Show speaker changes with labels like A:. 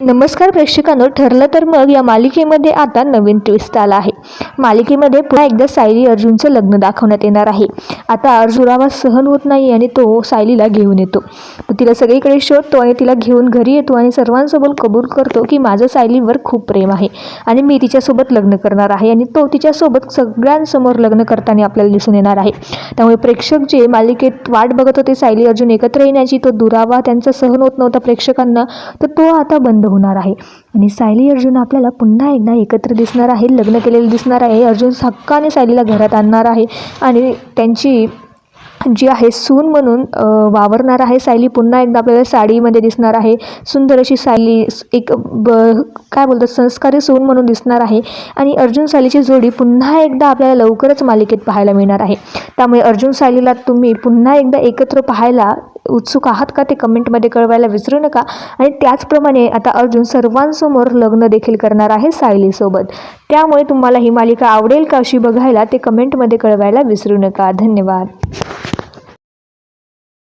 A: नमस्कार प्रेक्षकांनो ठरलं तर मग या मालिकेमध्ये आता नवीन ट्विस्ट आला आहे. मालिकेमध्ये पुन्हा एकदा सायली अर्जुनचं लग्न दाखवण्यात येणार आहे. आता अर्जुरावा सहन होत नाही आणि तो सायलीला घेऊन येतो. तो तिला सगळीकडे शोधतो आणि तिला घेऊन घरी येतो आणि सर्वांसोबत कबूल करतो की माझं सायलीवर खूप प्रेम आहे आणि मी तिच्यासोबत लग्न करणार आहे आणि तो तिच्यासोबत सगळ्यांसमोर लग्न करताना आपल्याला दिसून येणार आहे. त्यामुळे प्रेक्षक जे मालिकेत वाट बघत होते सायली अर्जुन एकत्र येण्याची तो दुरावा त्यांचा सहन होत नव्हता प्रेक्षकांना तर तो आता बंद होणार आहे. आणि सायली अर्जुन आपल्याला पुन्हा एकदा एकत्र दिसणार आहे लग्न केलेलं दिसणार आहे. अर्जुन हक्काने सायलीला घरात आणणार आहे. आणि त्यांची जी आहे सून म्हणून वावरणार आहे सायली. पुन्हा एकदा आपल्याला साडीमध्ये दिसणार आहे. सुंदर अशी सायली एक ब काय बोलतात संस्कारी सून म्हणून दिसणार आहे. आणि अर्जुन सायलीची जोडी पुन्हा एकदा आपल्याला लवकरच मालिकेत पाहायला मिळणार आहे. त्यामुळे अर्जुन सायलीला तुम्ही पुन्हा एकदा एकत्र पाहायला उत्सुक आहात का ते कमेंटमध्ये कळवायला विसरू नका. आणि त्याचप्रमाणे आता अर्जुन सर्वांसमोर लग्न देखील करणार आहे सायलीसोबत. त्यामुळे तुम्हाला ही मालिका आवडेल का अशी बघायला ते कमेंटमध्ये कळवायला विसरू नका. धन्यवाद.